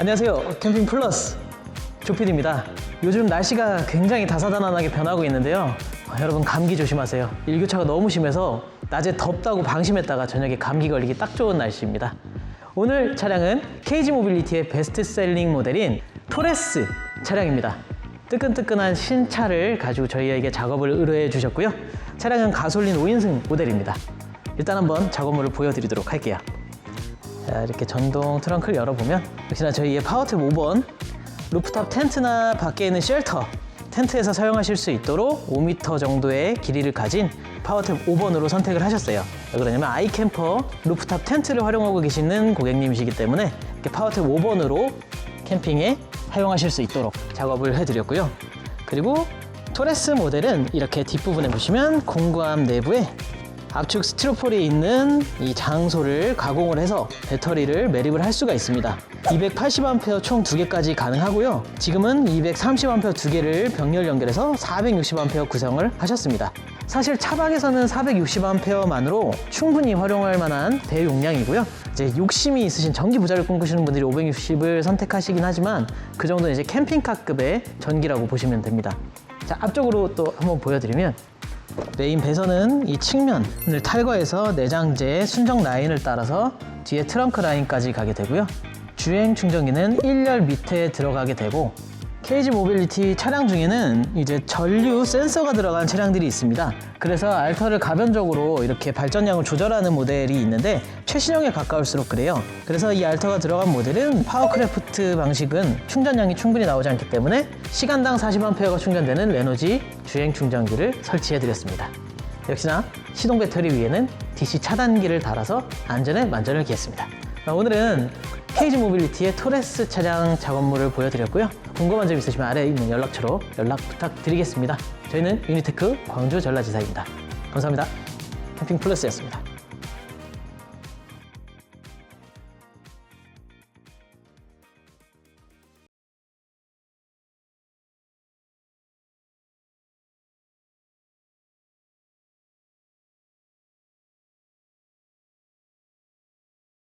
안녕하세요. 캠핑 플러스 조필입니다. 요즘 날씨가 굉장히 다사다난하게 변하고 있는데요. 아, 여러분 감기 조심하세요. 일교차가 너무 심해서 낮에 덥다고 방심했다가 저녁에 감기 걸리기 딱 좋은 날씨입니다. 오늘 차량은 KG 모빌리티의 베스트셀링 모델인 토레스 차량입니다. 뜨끈뜨끈한 신차를 가지고 저희에게 작업을 의뢰해 주셨고요. 차량은 가솔린 5인승 모델입니다. 일단 한번 작업물을 보여드리도록 할게요. 자, 이렇게 전동 트렁크를 열어보면 역시나 저희의 파워탭 5번 루프탑 텐트나 밖에 있는 쉘터 텐트에서 사용하실 수 있도록 5m 정도의 길이를 가진 파워탭 5번으로 선택을 하셨어요. 왜 그러냐면 아이캠퍼 루프탑 텐트를 활용하고 계시는 고객님이시기 때문에 이렇게 파워탭 5번으로 캠핑에 사용하실 수 있도록 작업을 해드렸고요. 그리고 토레스 모델은 이렇게 뒷부분에 보시면 공구함 내부에 압축 스티로폴이 있는 이 장소를 가공을 해서 배터리를 매립을 할 수가 있습니다. 280A 총두 개까지 가능하고요. 지금은 230A 두 개를 병렬 연결해서 460A 구성을 하셨습니다. 사실 차박에서는 460A만으로 충분히 활용할 만한 대용량이고요. 이제 욕심이 있으신 전기 부자를 꿈꾸시는 분들이 560을 선택하시긴 하지만 그 정도는 이제 캠핑카급의 전기라고 보시면 됩니다. 자, 앞쪽으로 또 한번 보여드리면 메인 배선은 이 측면을 탈거해서 내장재 순정 라인을 따라서 뒤에 트렁크 라인까지 가게 되고요. 주행 충전기는 1열 밑에 들어가게 되고 KG 모빌리티 차량 중에는 이제 전류 센서가 들어간 차량들이 있습니다. 그래서 알터를 가변적으로 이렇게 발전량을 조절하는 모델이 있는데 최신형에 가까울수록 그래요. 그래서 이 알터가 들어간 모델은 파워크래프트 방식은 충전량이 충분히 나오지 않기 때문에 시간당 40A가 충전되는 레노지 주행 충전기를 설치해 드렸습니다. 역시나 시동 배터리 위에는 DC 차단기를 달아서 안전에 만전을 기했습니다. 자, 오늘은 KG 모빌리티의 토레스 차량 작업물을 보여드렸고요. 궁금한 점 있으시면 아래에 있는 연락처로 연락 부탁드리겠습니다. 저희는 유니테크 광주 전라지사입니다. 감사합니다. 캠핑 플러스였습니다.